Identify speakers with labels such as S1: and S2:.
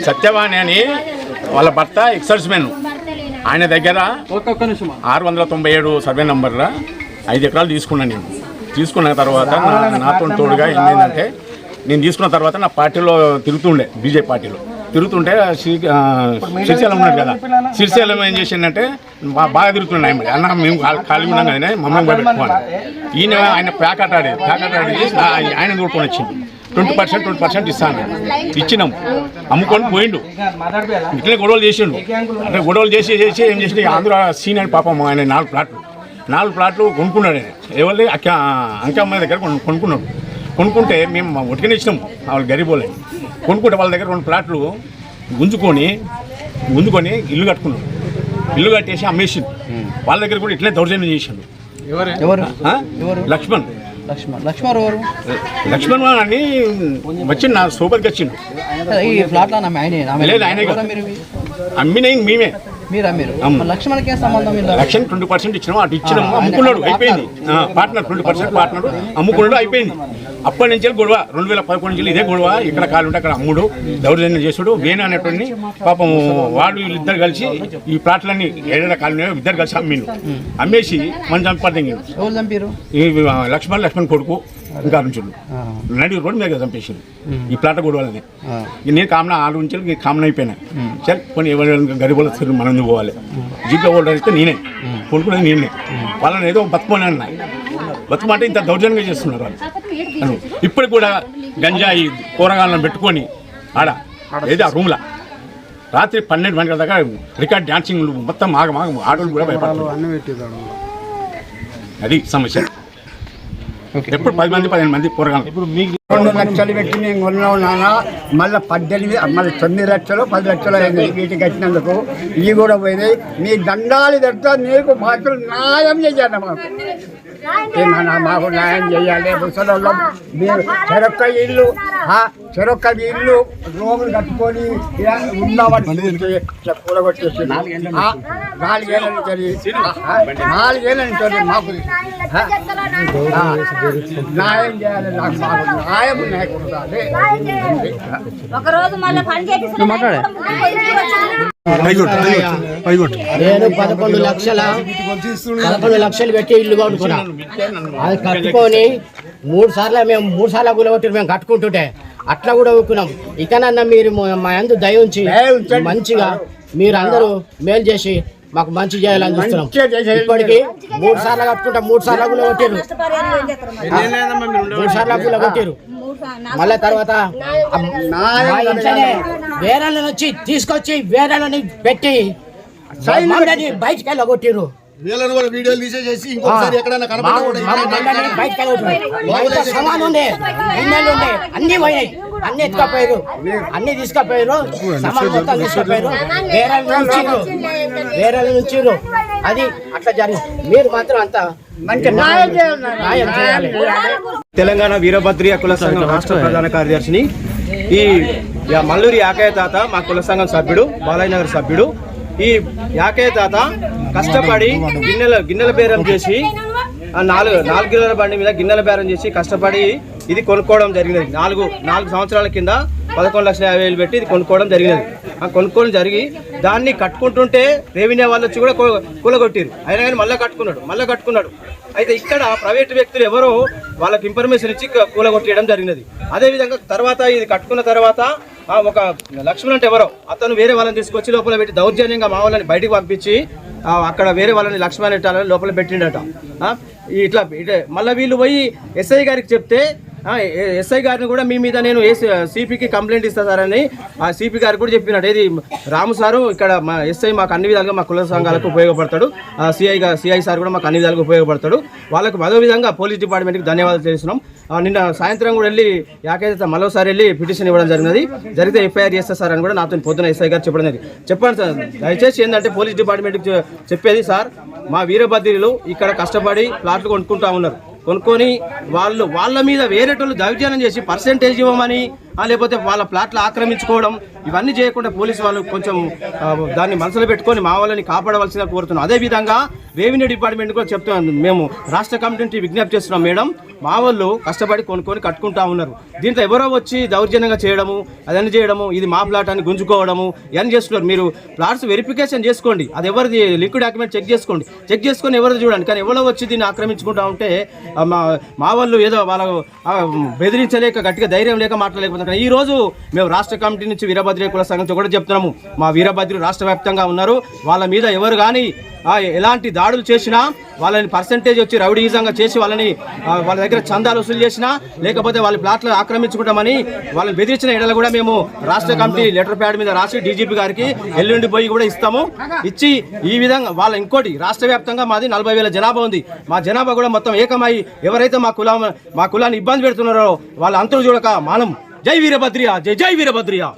S1: సత్యవాణి అని వాళ్ళ భర్త ఎక్సర్స్ మెన్ ఆయన దగ్గర ఆరు వందల తొంభై ఏడు సర్వే నంబర్ల ఐదు ఎకరాలు తీసుకున్నాను నేను. తీసుకున్న తర్వాత నాతో తోడుగా ఏమైందంటే నేను తీసుకున్న తర్వాత నా పార్టీలో తిరుగుతుండే బీజేపీ పార్టీలో. తిరుగుతుంటే శ్రీశైలం ఉన్నాడు కదా. శ్రీశైలం ఏం చేసిందంటే బాగా తిరుగుతున్నాడు ఆయన. అన్న మేము ఖాళీ- ఉన్నాం కదా మమ్మల్ని కూడా పెట్టుకోవాలి ఈయన ఆయన ప్యాకెట్ ఆడేది. ప్యాకెట్ ఆడేది. ఆయన దూడుకొని వచ్చింది. ట్వంటీ పర్సెంట్ ట్వంటీ పర్సెంట్ ఇస్తాను. ఇచ్చినాం. అమ్ముకొని పోయిండు. ఇట్లే గొడవలు చేసిండు. అంటే గొడవలు చేసి చేసి ఏం చేసి ఆంధ్ర సీన్ అని పాపం ఆయన నాలుగు ప్లాట్లు. నాలుగు ప్లాట్లు కొనుక్కున్నాడు ఆయన. ఎవరి అక్క అంకమ్మ దగ్గర కొను- కొనుక్కున్నాడు. కొనుక్కుంటే మేము ఒట్టుకనే ఇచ్చినాం. వాళ్ళు గరీబోలే కొనుక్కుంటే వాళ్ళ దగ్గర రెండు ప్లాట్లు గుంజుకొని గుంజుకొని ఇల్లు కట్టుకున్నాడు. ఇల్లు కట్టేసి అమ్మేసిండు. వాళ్ళ దగ్గర కూడా ఇట్లే దౌర్జన్యం చేసిండు? లక్ష్మణ్.
S2: లక్ష్మణ్. లక్ష్మణ్ ఎవరు?
S1: లక్ష్మణ్ అని వచ్చి నా సూపర్కి వచ్చిండు.
S2: ఈ ఫ్లాట్లో ఆయన
S1: లేదు, ఆయనే? అమ్మినాయి మేమే.
S2: మీరా మీరు? లక్ష్మణ్కి సంబంధం
S1: లక్షణ ట్వంటీ పర్సెంట్ ఇచ్చినాము అటు
S2: ఆయన-
S1: అమ్ముకున్నాడు అయిపోయింది. పార్ట్నర్ ట్వంటీ పర్సెంట్ పార్ట్నర్ అమ్ముకున్నాడు అయిపోయింది. అప్పటి నుంచి గొడవ రెండు వేల పదకొండు నుంచి ఇదే గొడవ ఇక్కడ కాలు ఉంటే అక్కడ అమ్ముడు దౌర్జన్యం చేసుడు వేణు అనేటువంటి పాపం వాడు వీళ్ళిద్దరు కలిసి ఈ ప్లాట్లన్నీ ఏడేళ్ళ కాలు ఇద్దరు కలిసి అమ్మిండు. అమ్మేసి మన
S2: చంపారు
S1: లక్ష్మణ్ లక్ష్మణ్ కొడుకు. ఇంకా నుంచుడు నడి రోడ్డు మీద చంపేసిండు ఈ ప్లాట్ గొడవలది ఇక నేను కామన్ ఆరు నుంచి కామన్ అయిపోయినా. సరే కొన్ని ఎవరైనా గరీబుల తిరుగు మనం పోవాలి. జీపే హోల్డర్ అయితే నేనే. కొనుక్కునేది నేనే. వాళ్ళని ఏదో బతుకోని అన్నా. బతుకమంటే ఇంత దౌర్జన్యంగా చేస్తున్నారు వాళ్ళు. ఇప్పుడు కూడా గంజాయి కూరగాయలను పెట్టుకొని ఆడ ఏది ఆ రూమ్లో. రాత్రి పన్నెండు గంటల దాకా రికార్డ్ డాన్సింగ్ మొత్తం ఆగ ఆగ ఆడోళ్ళు కూడా భయపడతారు అది సమస్య. ఎప్పుడు పది మంది పదిహేను మంది కూరగాయలు ఇప్పుడు మీకు
S3: రెండు లక్షలు పెట్టి మేము కొన్నాం నాన్న. మళ్ళీ పద్దెనిమిది మళ్ళీ తొమ్మిది లక్షలు పది లక్షలు అయింది వీటికి వచ్చినందుకు ఇవి కూడా పోయినాయి. మీ దండాలు పెడతా నీకు మాత్రం న్యాయం చేయాలి మాకు. మాకు న్యాయం చేయాలి ముసలోళ్ళం మీరు చెరొక్క ఇల్లు చెరొక్క ఇల్లు రూములు కట్టుకొని ఉన్నామని కూడగొట్టేసి ఆ, నాలుగేళ్ళ నుంచి ఆ, నాలుగేళ్ళ నుంచి మాకు. న్యాయం చేయాలి నాకు మాకు. న్యాయం లేకుండా
S4: ఒక రోజు మళ్ళీ పని చేపిస్తున్నా
S5: నేను పదకొండు లక్షల పదకొండు లక్షలు పెట్టి ఇల్లు కొనుక్కున్నా. అది కట్టుకొని మూడు సార్లు మేము మూడు సార్లు గులగొట్టి మేము కట్టుకుంటుంటే అట్లా కూడా ఊక్కున్నాం ఇకనన్నా మీరు మా- అందు దయ ఉంచి. మంచిగా మీరు అందరూ మేలు చేసి మాకు మంచి చేయాలని చూస్తున్నాం. ఇప్పటికి మూడు సార్లు కట్టుకుంటా మూడు సార్లు గులగొట్టారు మూడు సార్లు గులగొట్టారు మళ్ళీ తర్వాత వేరేళ్ళని వచ్చి తీసుకొచ్చి వేరేళ్ళని పెట్టి బయటికి వెళ్ళగొట్టిరు
S6: వీళ్ళని కూడా వీడియోలు ఇంకొకసారి ఎక్కడైనా
S5: అన్ని పోయినాయి. అన్ని ఎత్తుకపోయారు అన్ని తీసుకపోయారు సమానం మొత్తం తీసుకపోయారు వేరే నుంచిరు వేరే నుంచిరు అది అట్లా జరిగింది. మీరు మాత్రం అంత
S3: మంచి న్యాయం చేయాలి.
S7: తెలంగాణ వీరభద్రియ కుల సంఘం రాష్ట్ర ప్రధాన కార్యదర్శిని ఈ మల్లూరి యాకయ్య తాత మా కుల సంఘం సభ్యుడు బాలయ్య నగర్ సభ్యుడు ఈ యాకే తాత కష్టపడి గిన్నెల గిన్నెల బేరం చేసి ఆ నాలుగు నాలుగు కిలోల బండి మీద గిన్నెల బేరం చేసి కష్టపడి ఇది కొనుక్కోవడం జరిగినది. నాలుగు నాలుగు సంవత్సరాల కింద పదకొండు లక్షల యాభై వేలు పెట్టి ఇది కొనుక్కోవడం జరిగినది. ఆ కొనుక్కోవడం జరిగి దాన్ని కట్టుకుంటుంటే రెవెన్యూ వాళ్ళు వచ్చి కూడా కూ- కూలగొట్టిరు. అయినా కానీ మళ్ళీ కట్టుకున్నాడు మళ్ళీ కట్టుకున్నాడు. అయితే ఇక్కడ ప్రైవేట్ వ్యక్తులు ఎవరో వాళ్ళకి ఇన్ఫర్మేషన్ ఇచ్చి కూలగొట్టేయడం జరిగినది. అదేవిధంగా తర్వాత ఇది కట్టుకున్న తర్వాత ఒక లక్ష్మణ్ అంటే ఎవరో? అతను వేరే వాళ్ళని తీసుకొచ్చి లోపల పెట్టి దౌర్జన్యంగా మా వాళ్ళని బయటకు పంపించి అక్కడ వేరే వాళ్ళని లక్ష్మణ్ ఎట్టాలని లోపల పెట్టిండట. ఇట్లా ఇటే మళ్ళీ వీళ్ళు పోయి ఎస్ఐ గారికి చెప్తే ఎస్ఐ గారిని కూడా మీ మీద నేను సిపికి కంప్లైంట్ ఇస్తా సార్ అని ఆ సిపి గారు కూడా చెప్పినట్టు. ఇది రాము సారు ఇక్కడ మా ఎస్ఐ మాకు అన్ని విధాలుగా మా కుల సంఘాలకు ఉపయోగపడతాడు. సిఐ సిఐ సార్ కూడా మాకు అన్ని విధాలుగా ఉపయోగపడతాడు. వాళ్ళకు అదో విధంగా పోలీస్ డిపార్ట్మెంట్కి ధన్యవాదాలు చేస్తున్నాం నిన్న సాయంత్రం కూడా వెళ్ళి యాకైతే మరోసారి వెళ్ళి పిటిషన్ ఇవ్వడం జరిగినది. జరిగితే ఎఫ్ఐఆర్ చేస్తా సార్ అని కూడా నాతో పొద్దున ఎస్ఐ గారు చెప్పడం జరిగింది. చెప్పండి సార్ దయచేసి ఏంటంటే పోలీస్ డిపార్ట్మెంట్కి చెప్పేది సార్ మా వీరభద్రిలు ఇక్కడ కష్టపడి ప్లాట్లు కొనుక్కుంటా ఉన్నారు. కొనుక్కొని వాళ్ళు వాళ్ళ మీద వేరేటోళ్ళు దౌర్జన్యం చేసి పర్సెంటేజ్ ఇవ్వమని లేకపోతే వాళ్ళ ప్లాట్లు ఆక్రమించుకోవడం ఇవన్నీ చేయకుండా పోలీసు వాళ్ళు కొంచెం దాన్ని మనసులో పెట్టుకొని మా వాళ్ళని కాపాడవలసిందిగా కోరుతున్నాం. అదేవిధంగా రెవెన్యూ డిపార్ట్మెంట్ కూడా చెప్తున్నాం మేము రాష్ట్ర కమిటీ విజ్ఞప్తి చేస్తున్నాం మేడం. మా వాళ్ళు కష్టపడి కొనుక్కొని కట్టుకుంటా ఉన్నారు. దీంట్లో ఎవరో వచ్చి దౌర్జన్యంగా చేయడము అదన్నీ చేయడము ఇది మా ప్లాట్ అని గుంజుకోవడము ఇవన్నీ చేస్తున్నారు. మీరు ప్లాట్స్ వెరిఫికేషన్ చేసుకోండి. అది ఎవరిది? లింక్ డాక్యుమెంట్ చెక్ చేసుకోండి. చెక్ చేసుకొని ఎవరిది చూడండి. కానీ ఎవరో వచ్చి దీన్ని ఆక్రమించుకుంటా ఉంటే మా వాళ్ళు ఏదో వాళ్ళ బెదిరించలేక గట్టిగా ధైర్యం లేక మాట్లాడలేకపోతున్నారు ఈ రోజు మేము రాష్ట్ర కమిటీ నుంచి వీరభద్రి కుల సంఘంతో కూడా చెప్తున్నాము. మా వీరభద్రులు రాష్ట్ర వ్యాప్తంగా ఉన్నారు. వాళ్ళ మీద ఎవరు కానీ ఎలాంటి దాడులు చేసినా వాళ్ళని పర్సంటేజ్ వచ్చి రౌడీజంగా చేసి వాళ్ళని వాళ్ళ దగ్గర చందాలు వసూలు చేసినా లేకపోతే వాళ్ళ ప్లాట్లు ఆక్రమించుకుంటామని వాళ్ళని బెదిరించిన ఎడలు కూడా మేము రాష్ట్ర కమిటీ లెటర్ ప్యాడ్ మీద రాసి డీజీపీ గారికి ఎల్లుండి పోయి కూడా ఇస్తాము. ఇచ్చి ఈ విధంగా వాళ్ళ ఇంకోటి రాష్ట్ర వ్యాప్తంగా మాది నలభై వేల జనాభా ఉంది. మా జనాభా కూడా మొత్తం ఏకమై ఎవరైతే మా కులం మా కులాన్ని ఇబ్బంది పెడుతున్నారో వాళ్ళ అంతరు చూడక మనం जय वीरभद्रिया जय जय वीरभद्रिया।